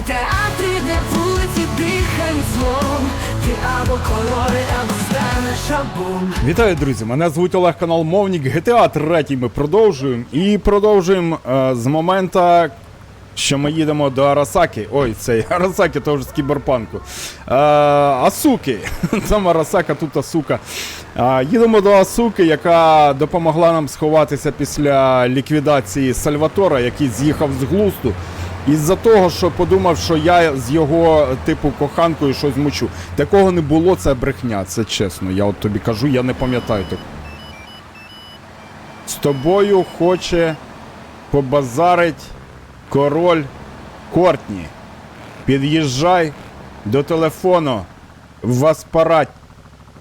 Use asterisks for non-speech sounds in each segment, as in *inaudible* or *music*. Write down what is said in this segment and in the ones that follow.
Театри, де вулиці дихають злом Ти або кольори, або станеш абом Вітаю, друзі! Мене звуть Олег канал Мовник GTA 3 ми продовжуємо. І продовжуємо е, з момента, що ми їдемо до Арасаки. Ой, цей *laughs* Арасаки то вже з кіберпанку. Е, Асуки. *laughs* Там Арасака, тут Асука. Е, їдемо до Асуки, яка допомогла нам сховатися після ліквідації Сальватора, який з'їхав з глузду. Із-за того, що подумав, що я з його типу коханкою щось мучу. Такого не було, це брехня, це чесно. Я от тобі кажу, я не пам'ятаю так. З тобою хоче побазарить король Кортні. Під'їжджай до телефону в Аспараті.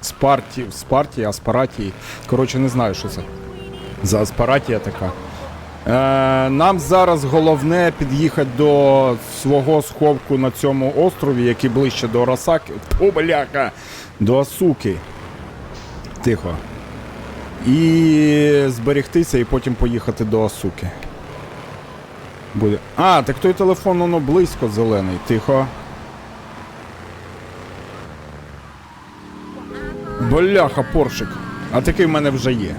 Спарті, Спарті, Аспаратії. Коротше, не знаю, що це. За Аспаратія така. Е, нам зараз головне під'їхати до свого сховку на цьому острові, який ближче до Росаки. О, бляха! До Асуки. Тихо. І зберегтися, і потім поїхати до Асуки. Буде. А, так той телефон воно близько зелений. Тихо. Бляха, поршик. А такий в мене вже є.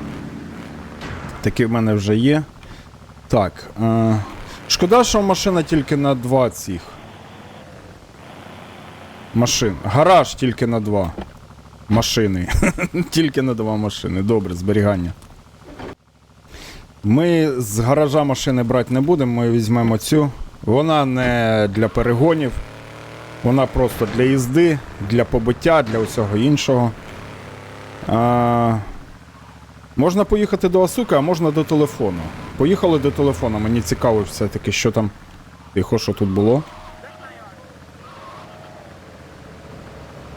Такий в мене вже є. Так. Е, шкода, що машина тільки на два цих. Машин. Гараж тільки на два. Машини. *laughs* тільки на два машини. Добре, зберігання. Ми з гаража машини брати не будемо, ми візьмемо цю. Вона не для перегонів. Вона просто для їзди, для побиття, для усього іншого. А, Можна поїхати до Асуки, а можна до телефону. Поїхали до телефону, мені цікаво все-таки, що там. Тихо, що тут було.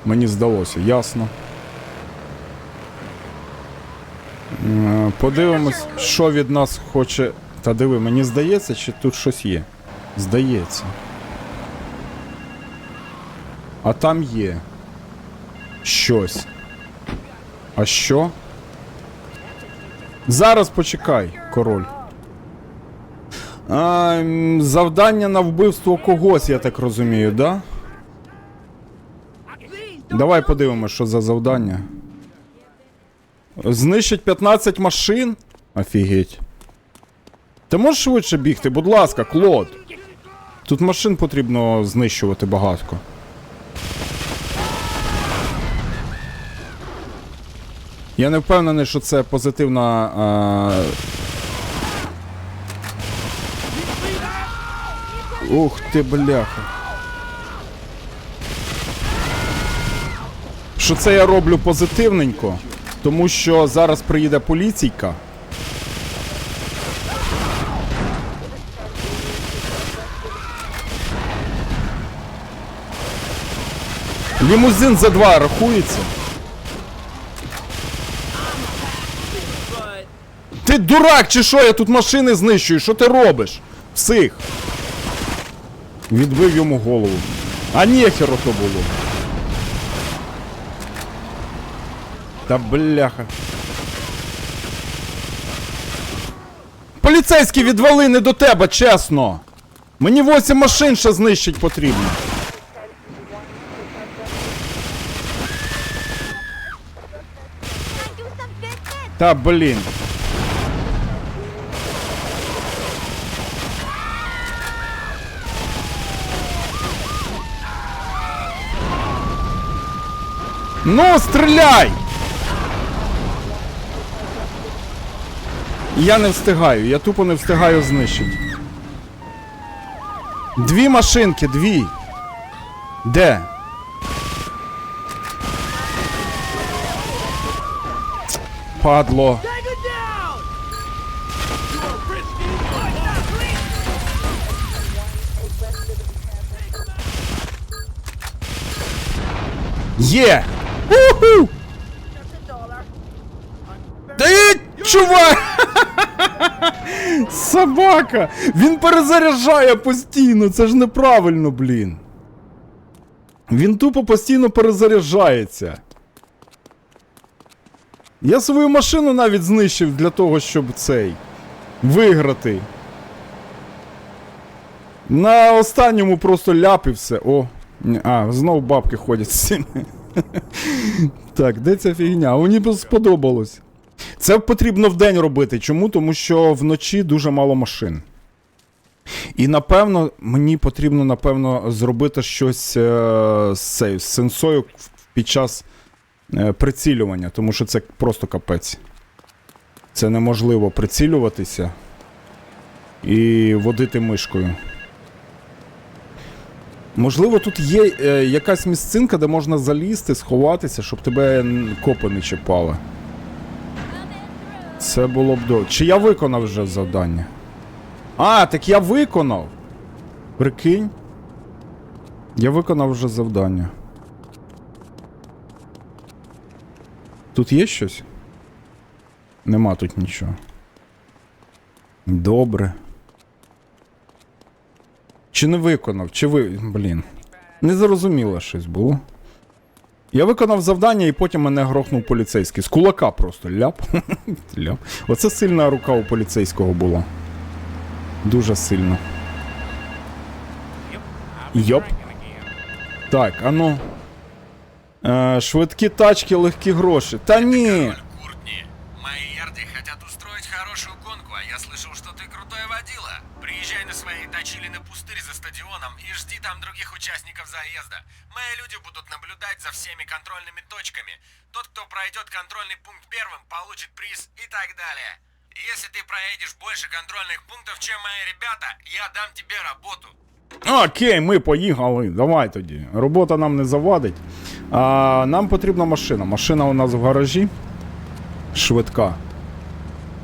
Мені здалося, ясно. Е, Подивимось, що від нас хоче. Та диви, мені здається, чи тут щось є. Здається. А там є. Щось. А що? Зараз почекай, король. А, завдання на вбивство когось, я так розумію, да? Давай подивимось, що за завдання. Знищить 15 машин? Офігеть. Ти можеш швидше бігти, будь ласка, Клод. Тут машин потрібно знищувати багатько. Я не впевнений, що це позитивна. А... Ух ти, бляха. Що це я роблю позитивненько, тому що зараз приїде поліційка. Лімузин за два рахується. Ти дурак чи що? Я тут машини знищую. Що ти робиш? Псих. Відбив йому голову. А нехер то було. Та бляха. Поліцейські відвали не до тебе, чесно. Мені 8 машин ще знищить потрібно. Та блін. Ну, стріляй! Я не встигаю, я тупо не встигаю знищити. Дві машинки, дві. Де? Падло. Є! Уху! Ти, чувак! *laughs* Собака! Він перезаряджає постійно, це ж неправильно, блін. Він тупо постійно перезаряджається. Я свою машину навіть знищив для того, щоб цей. Виграти. На останньому просто ляп і все. О. А, знов бабки ходять з цими. *laughs* Так, де ця фігня? Мені сподобалось. Це потрібно вдень робити. Чому? Тому що вночі дуже мало машин. І напевно, мені потрібно, напевно, зробити щось е, з сенсою під час е, прицілювання, тому що це просто капець. Це неможливо прицілюватися і водити мишкою. Можливо, тут є е, якась місцинка, де можна залізти, сховатися, щоб тебе копи не чіпали. Це було б добре. Чи я виконав вже завдання? А, так я виконав. Прикинь. Я виконав вже завдання. Тут є щось? Нема тут нічого. Добре. Чи не виконав? Чи ви. Блін. Незрозуміло щось було. Я виконав завдання і потім мене грохнув поліцейський. З кулака просто ляп. *laughs* ляп. Оце сильна рука у поліцейського була. Дуже сильно. Йоп. Так, а ну. Е, швидкі тачки, легкі гроші. Та ні. я слышал, что ты крутой водила. Приезжай на своей точили на пустырь за стадионом и жди там других участников заезда. Мои люди будут наблюдать за всеми контрольными точками. Тот, кто пройдет контрольный пункт первым, получит приз и так далее. Если ты проедешь больше контрольных пунктов, чем мои ребята, я дам тебе работу. Окей, ми поїхали. Давай тоді. Робота нам не завадить. А, нам потрібна машина. Машина у нас в гаражі. Швидка.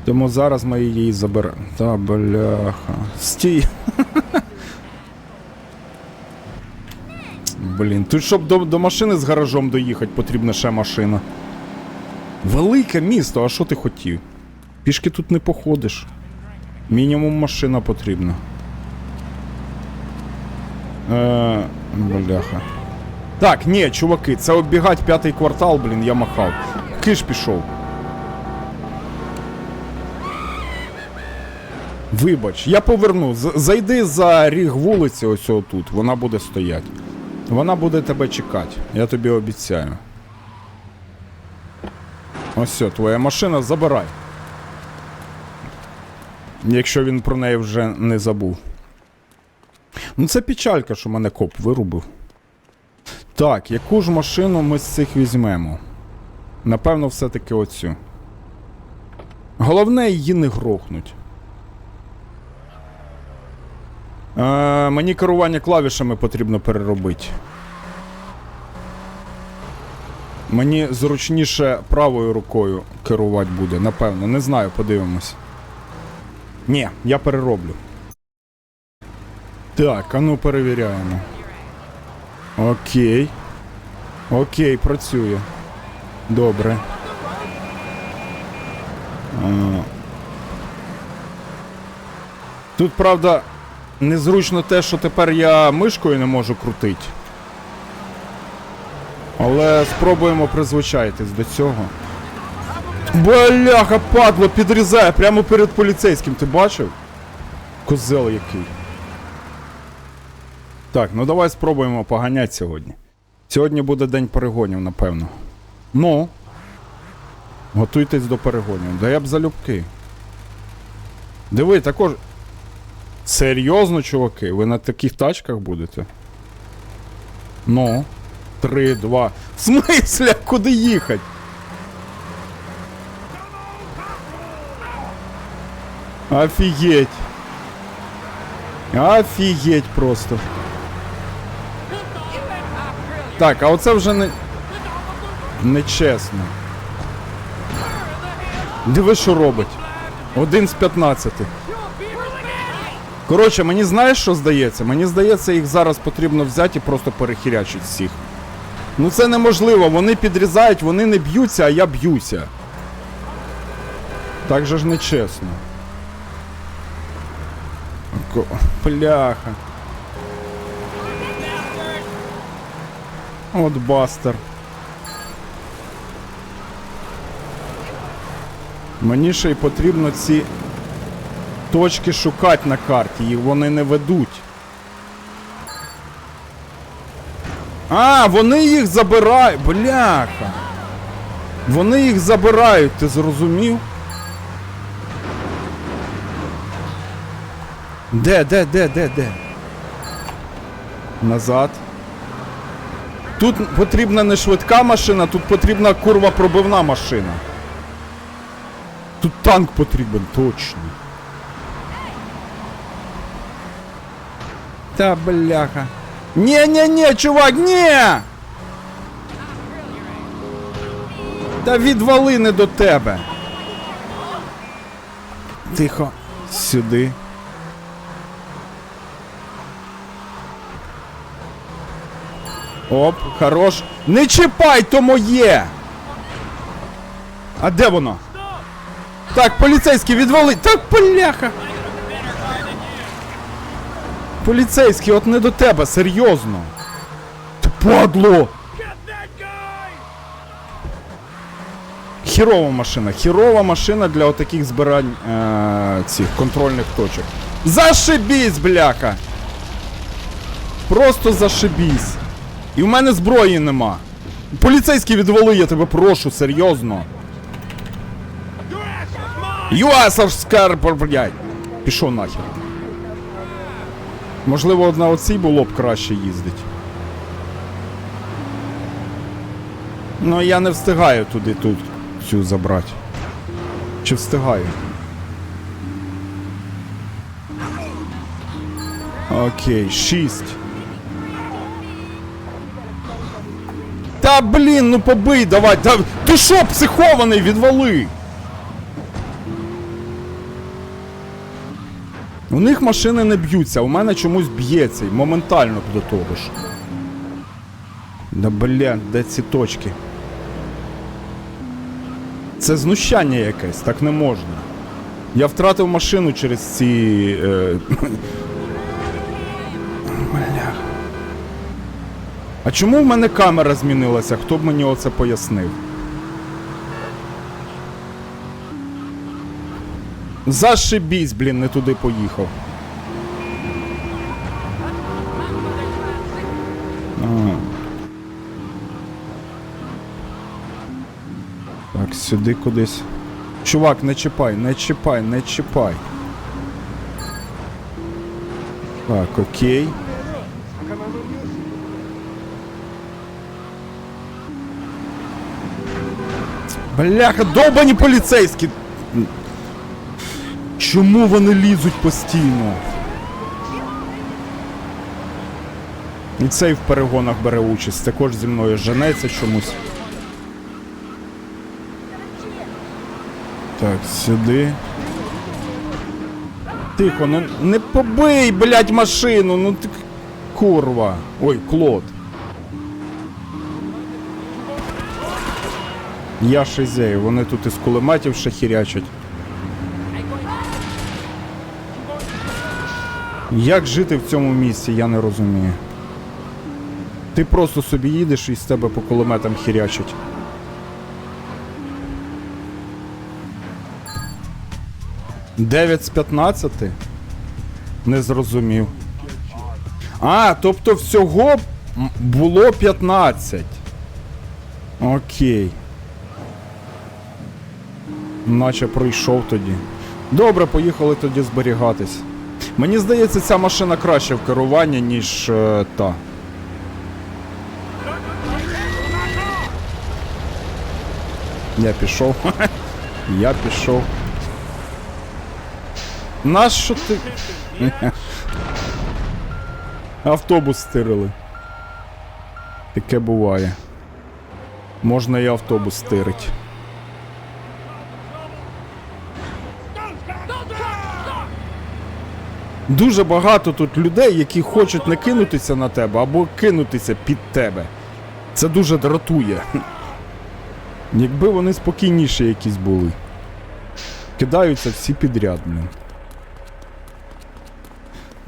Тому зараз ми її заберемо. Та бляха. Стій. *laughs* Блін, тут щоб до, до машини з гаражом доїхати, потрібна ще машина. Велике місто, а що ти хотів? Пішки тут не походиш. Мінімум машина потрібна. Е, бляха. Так, ні, чуваки, це оббігать п'ятий квартал, блін, я махав. Киш пішов. Вибач, я поверну. Зайди за ріг вулиці, ось тут. Вона буде стояти. Вона буде тебе чекати, я тобі обіцяю. Ось все, твоя машина, забирай. Якщо він про неї вже не забув. Ну це печалька, що мене коп вирубив. Так, яку ж машину ми з цих візьмемо? Напевно, все-таки оцю. Головне її не грохнуть. Е, мені керування клавішами потрібно переробити. Мені зручніше правою рукою керувати буде, напевно. Не знаю, подивимось. Ні, я перероблю. Так, а ну перевіряємо. Окей. Окей, працює. Добре. А. Тут, правда, незручно те, що тепер я мишкою не можу крутити. Але спробуємо призвичаїтись до цього. Бляха, падло, підрізає прямо перед поліцейським, ти бачив? Козел який. Так, ну давай спробуємо поганяти сьогодні. Сьогодні буде день перегонів, напевно. Ну. Готуйтесь до перегонів. Да я б залюбки. Диви, також. Серйозно, чуваки, ви на таких тачках будете? Ну. Три, два. В смислі, куди їхати? Офігеть. Офігеть просто. Так, а оце вже не. Нечесно. Диви, що робить. Один з 15. Коротше, мені знаєш, що здається? Мені здається, їх зараз потрібно взяти і просто перехірячити всіх. Ну це неможливо, вони підрізають, вони не б'ються, а я б'юся. Так же ж нечесно. Ко- Бляха. От бастер. Мені ще й потрібно ці точки шукати на карті, їх вони не ведуть. А, вони їх забирають. Бляха. Вони їх забирають, ти зрозумів? Де, де, де, де, де? Назад. Тут потрібна не швидка машина, тут потрібна курва пробивна машина. Тут танк потрібен, точно. Та бляха. Ні-ні-ні, чувак, ні! Та відвали не до тебе. Тихо. Сюди. Оп, хорош. Не чіпай, то моє! А де воно? Так, поліцейський, відвали. Так, бляха! Поліцейський, от не до тебе, серйозно. Ти падло! Хірова машина, хірова машина для отаких збирань е- цих контрольних точок. Зашибісь, бляха! Просто зашибісь. І в мене зброї нема. Поліцейський відвали, я тебе прошу, серйозно. ЮАСовськар, блядь. Пішов нахер. Можливо, на оцій було б краще їздить. Ну, я не встигаю туди тут цю забрати. Чи встигаю? Окей, шість. Та блін, ну побий, давай. Та, ти що, психований, відвали? У них машини не б'ються, у мене чомусь б'ється моментально до того ж. Да бля, де ці точки? Це знущання якесь, так не можна. Я втратив машину через ці. Е... *laughs* Бля. А чому в мене камера змінилася? Хто б мені оце пояснив? Зашибісь, блін, не туди поїхав. Так, сюди кудись. Чувак, не чіпай, не чіпай, не чіпай. Так, окей. Бляха, довбані поліцейські! Чому вони лізуть постійно? І цей в перегонах бере участь, також зі мною женеться чомусь. Так, сюди. Тихо, ну не побий, блядь, машину, ну ти курва. Ой, Клод. Я шизею, вони тут із кулеметів шахірячать. Як жити в цьому місці, я не розумію. Ти просто собі їдеш і з тебе по кулеметам хірячать. Дев'ять з 15? Не зрозумів. А, тобто всього було 15. Окей. Наче пройшов тоді. Добре, поїхали тоді зберігатись. Мені здається, ця машина краще в керуванні, ніж е, та. Я пішов. *laughs* Я пішов. Нащо ти? *laughs* Автобус стирили. Таке буває. Можна і автобус стирить. Дуже багато тут людей, які хочуть не кинутися на тебе або кинутися під тебе. Це дуже дратує. *laughs* Якби вони спокійніші якісь були. Кидаються всі підряд, блін.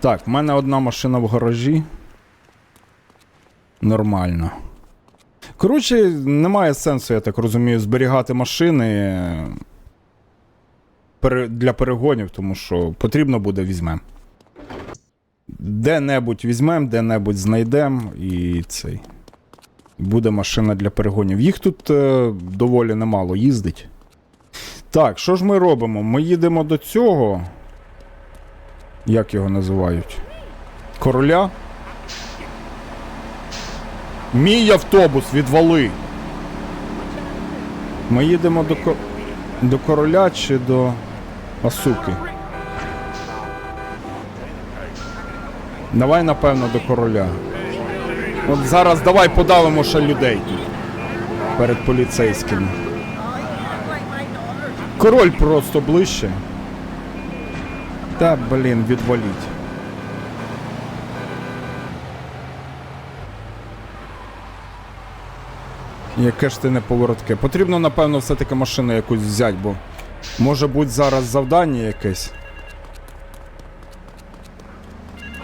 Так, в мене одна машина в гаражі. Нормально. Коротше, немає сенсу, я так розумію, зберігати машини е, для перегонів, тому що потрібно буде візьмем. Де-небудь візьмем, де-небудь знайдемо і цей. Буде машина для перегонів. Їх тут е, доволі немало їздить. Так, що ж ми робимо? Ми їдемо до цього. Як його називають? Короля? Мій автобус відвали. Ми їдемо до, до короля чи до Асуки? Давай, напевно, до короля. От зараз давай подавимо ще людей тут. Перед поліцейськими. Король просто ближче. Та, блін, відваліть. Яке ж ти неповоротке. Потрібно, напевно, все-таки машину якусь взяти, бо може бути зараз завдання якесь. А,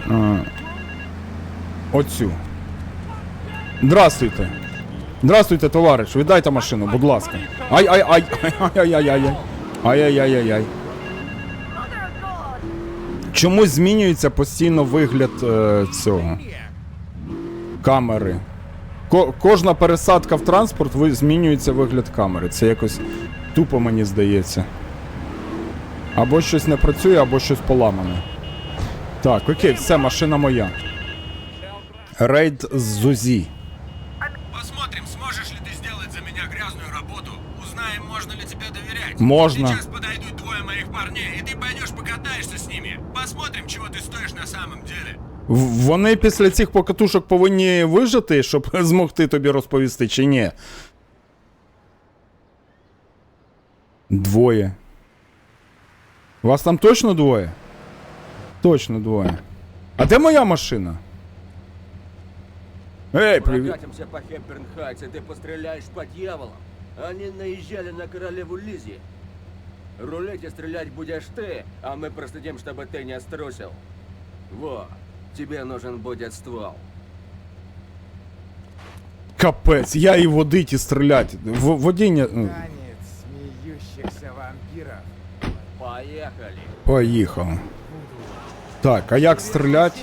оцю. Здравствуйте. Здравствуйте, товариш. Віддайте машину, будь ласка. Ай, ай, ай, ай, ай, ай, ай. Ай, ай, ай, ай, ай. Чомусь змінюється постійно вигляд е, цього. Камери. Ко- кожна пересадка в транспорт ви- змінюється вигляд камери. Це якось тупо, мені здається. Або щось не працює, або щось поламане. Так, окей, все, машина моя. Рейд з Зузі. Посмотрим, сможешь ли ты сделать за меня грязную работу. Узнаем, можно ли тебе доверять. Можно. Сейчас подойдут двое моих парней, и ты пойдешь покатаешься с ними. Посмотрим, чего ты стоишь на самом деле. В- Вони після цих покатушок повинні вижити, щоб *laughs* змогти тобі розповісти, чи ні? Двоє. Вас там точно двоє? Точно двоє. А де моя машина? Ей, привіт. Прокатимся по Хеппернхайтс, и ты постреляешь по дьяволам. Они наезжали на королеву Лизи. Рулить и стрелять будешь ты, а мы проследим, чтобы ты не струсил. Во, тебе нужен будет ствол. Капець, я і водить, і стрілять. В- водіння. ну, Танец смеющихся вампиров. Поехали. Поїхав. Так, а як стрілять?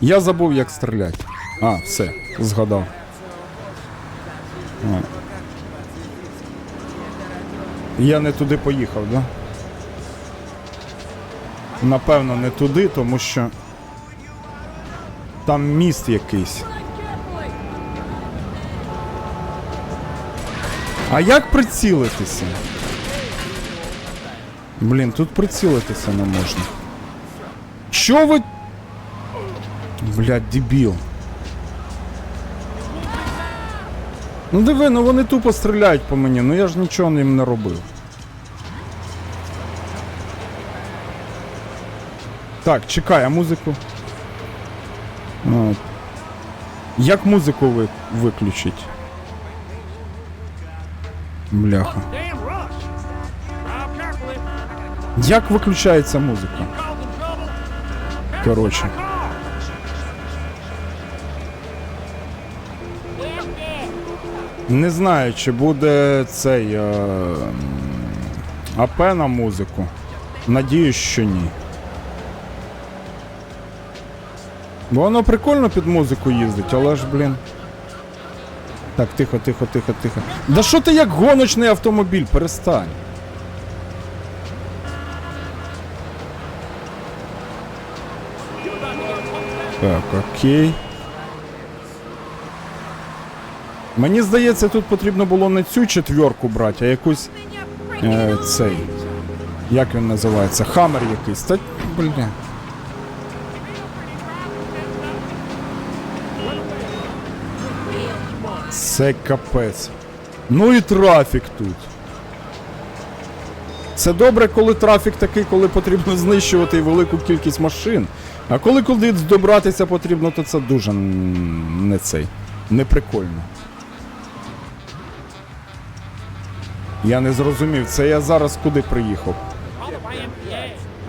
Я забув, як стрілять. А, все, згадав. А. Я не туди поїхав, да? Напевно, не туди, тому що. Там міст якийсь. А як прицілитися? Блін, тут прицілитися не можна. Що ви. Блядь, дебіл. Ну диви, ну вони тупо стріляють по мені, ну я ж нічого їм не робив. Так, чекай, а музику. От. Як музику ви... виключить? Бляха. Як виключається музика? Коротше. Не знаю, чи буде цей е, АП на музику. Надіюсь, що ні. Бо воно прикольно під музику їздить, але ж, блін. Так, тихо, тихо, тихо, тихо. Да що ти як гоночний автомобіль? Перестань. Так, окей. Мені здається, тут потрібно було не цю четверку брати, а якусь е, цей. Як він називається? Хаммер якийсь. Та блін. Це капець. Ну і трафік тут. Це добре, коли трафік такий, коли потрібно знищувати велику кількість машин. А коли кудись добратися потрібно, то це дуже не цей. Не прикольно. Я не зрозумів, це я зараз куди приїхав.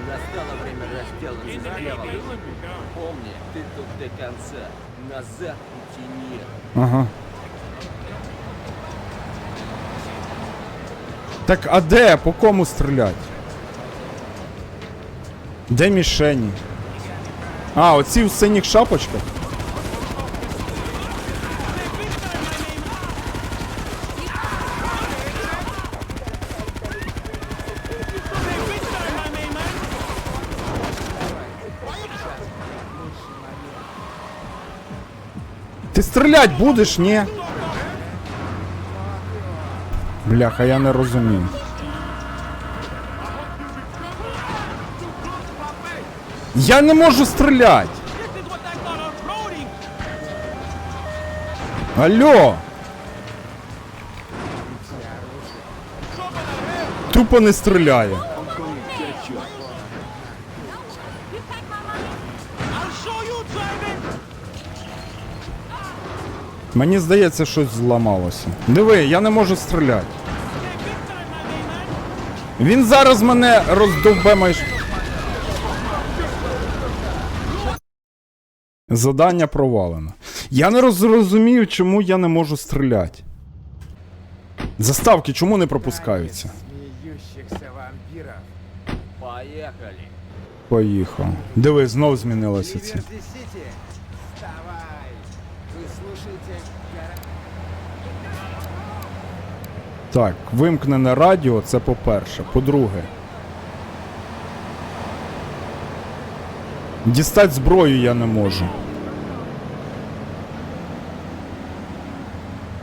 Настало время разделаться с дьяволом. Помни, тут до конца. Назад пути нет. Ага. Так, а де? По кому стрілять? Де мішені? А, оці в синіх шапочках. Ти стрілять будеш, ні? Бляха, я не розумію. Я не можу стріляти. Алло. Тупо не стріляє. Мені здається, щось зламалося. Диви, я не можу стріляти. Він зараз мене роздовбе майже. Задання провалено. Я не розумію, чому я не можу стріляти. Заставки чому не пропускаються? Поїхав. Диви, знов змінилося це. Так, вимкнене радіо, це по-перше. По-друге. Дістати зброю я не можу.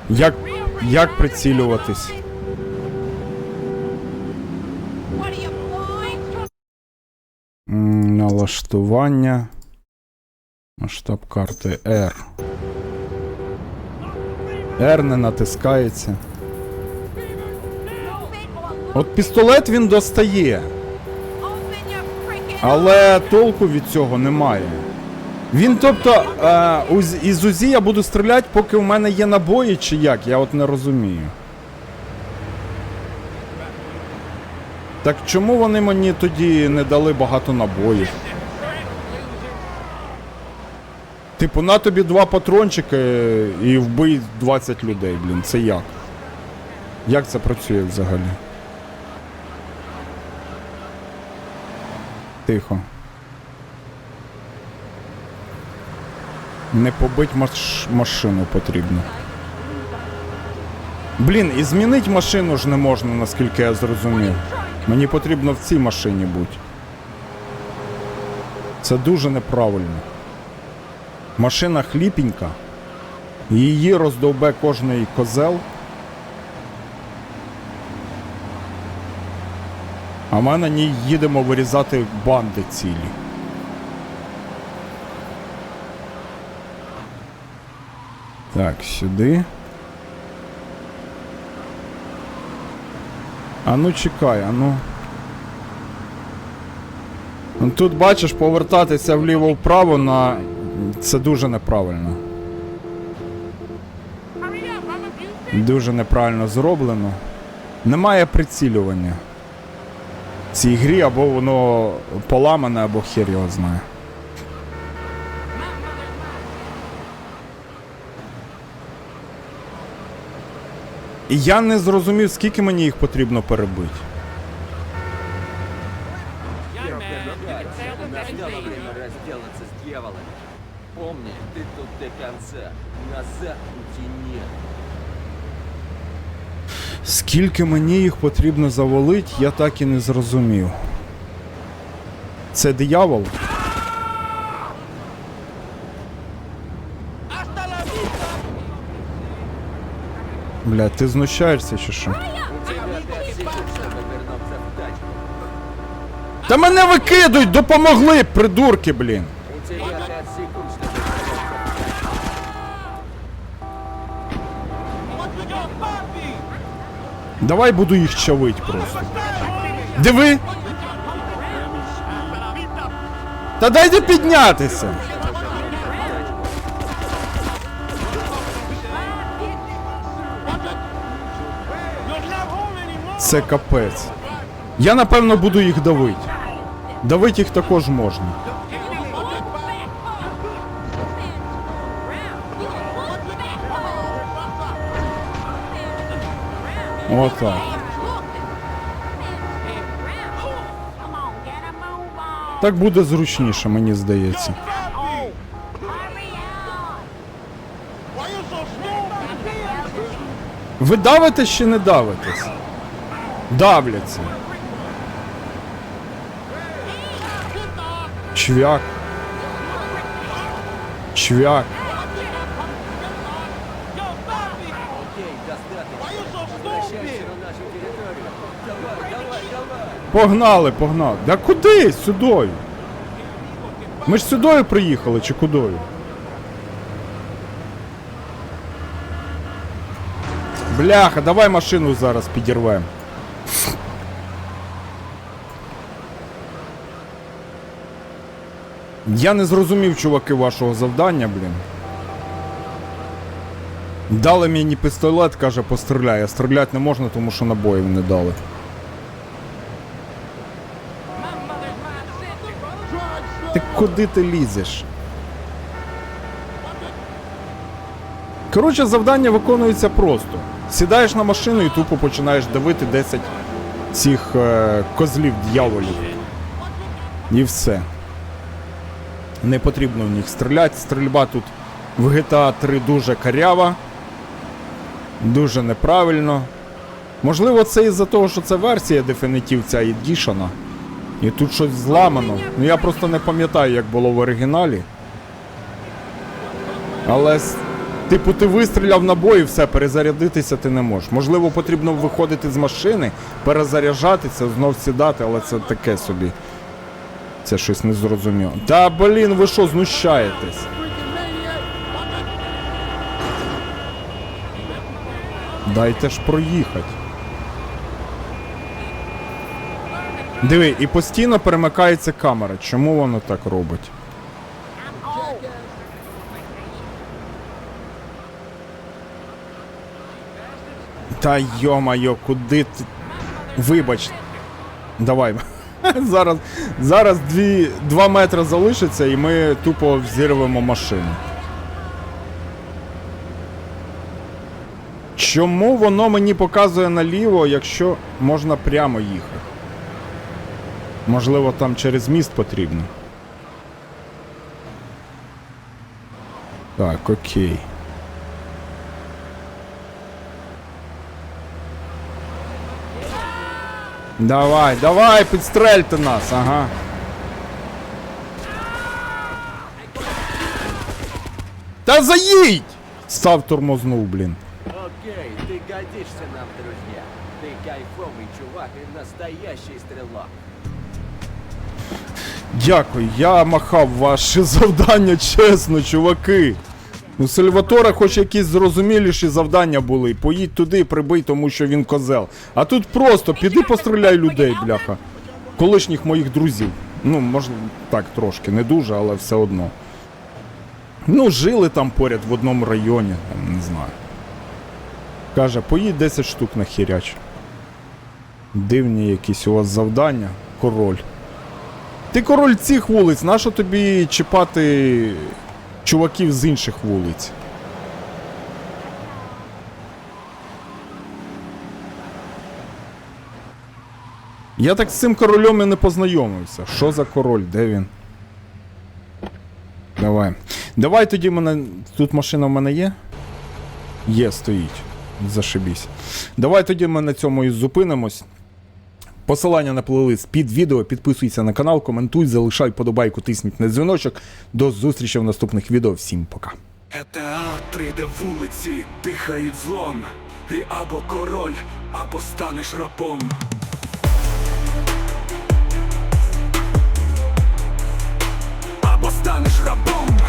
Як, як прицілюватись? Налаштування. Масштаб карти R. R не натискається. От пістолет він достає, але толку від цього немає. Він, тобто, е, із УЗІ я буду стріляти, поки у мене є набої, чи як, я от не розумію. Так чому вони мені тоді не дали багато набоїв? Типу, на тобі два патрончики і вбий 20 людей, блін, це як? Як це працює взагалі? Тихо. Не побить маш... машину потрібно. Блін, і змінити машину ж не можна, наскільки я зрозумів. Мені потрібно в цій машині бути. Це дуже неправильно. Машина хліпенька. Її роздовбе кожний козел. А ми на ній їдемо вирізати банди цілі. Так, сюди. А ну чекай, а ну. Ну, Тут бачиш, повертатися вліво-вправо на. Це дуже неправильно. Дуже неправильно зроблено. Немає прицілювання. Цій грі або воно поламане, або хер його знає. І я не зрозумів, скільки мені їх потрібно перебити. Помни, ты тут до конца. Назад пути нет. Скільки мені їх потрібно завалити, я так і не зрозумів. Це диявол? Бля, ти знущаєшся чи що? Та мене викидують, допомогли, придурки, блін. Давай буду їх чавить просто. Диви! Та дайте піднятися! Це капець. Я напевно буду їх давити. Давити їх також можна. Отак. Так буде зручніше, мені здається. Ви давите чи не давитесь? Давляться. Чвяк. Чвяк. Погнали, погнали. Да куди? Сюдою. Ми ж сюдою приїхали чи кудою? Бляха, давай машину зараз підірвемо. Я не зрозумів, чуваки, вашого завдання, блін. Дали мені пістолет, каже, постріляй. А стріляти не можна, тому що набоїв не дали. Ти куди ти лізеш? Коротше, завдання виконується просто. Сідаєш на машину і тупо починаєш давити 10 цих е, козлів дьяволів. І все. Не потрібно в них стріляти. Стрільба тут в GTA 3 дуже карява. Дуже неправильно. Можливо, це із-за того, що це версія Definitive ця Edition. І тут щось зламано. Ну я просто не пам'ятаю, як було в оригіналі. Але, типу, ти вистріляв набої, все, перезарядитися ти не можеш. Можливо, потрібно виходити з машини, перезаряджатися, знов сідати, але це таке собі. Це щось незрозуміло. Та блін, ви що, знущаєтесь? Дайте ж проїхати. Диви, і постійно перемикається камера. Чому воно так робить? Та йо-майо, куди ти. Вибач. Давай. *laughs* Зараз, зараз дві, два метри залишиться і ми тупо взірвемо машину. Чому воно мені показує наліво, якщо можна прямо їхати? Можливо, там через міст потрібно. Так, окей. Давай, давай, підстрельте нас, ага. Та заїдь! Став тормознув, блін. Окей, ты годишься нам, друзья. Ты кайфовый чувак и настоящий стрелок. Дякую, я махав ваше *laughs* завдання, чесно, чуваки. У Сальватора хоч якісь зрозуміліші завдання були. Поїдь туди, прибий, тому що він козел. А тут просто піди постріляй людей, бляха. Колишніх моїх друзів. Ну, можливо, так трошки, не дуже, але все одно. Ну, жили там поряд в одному районі, там, не знаю. Каже, поїдь 10 штук на хіряч. Дивні якісь у вас завдання, король. Ти король цих вулиць, нащо тобі чіпати чуваків з інших вулиць? Я так з цим королем і не познайомився. Що за король? Де він? Давай. Давай тоді мене. Тут машина в мене є? Є, стоїть. Зашибісь. Давай тоді ми на цьому і зупинимось. Посилання на плейлист під відео. Підписуйся на канал, коментуй, залишай подобайку, тисніть на дзвіночок. До зустрічі в наступних відео. Всім пока. ЕТА 3 де вулиці дихають злом. Ти або король, або станеш рабом. Або станеш рабом.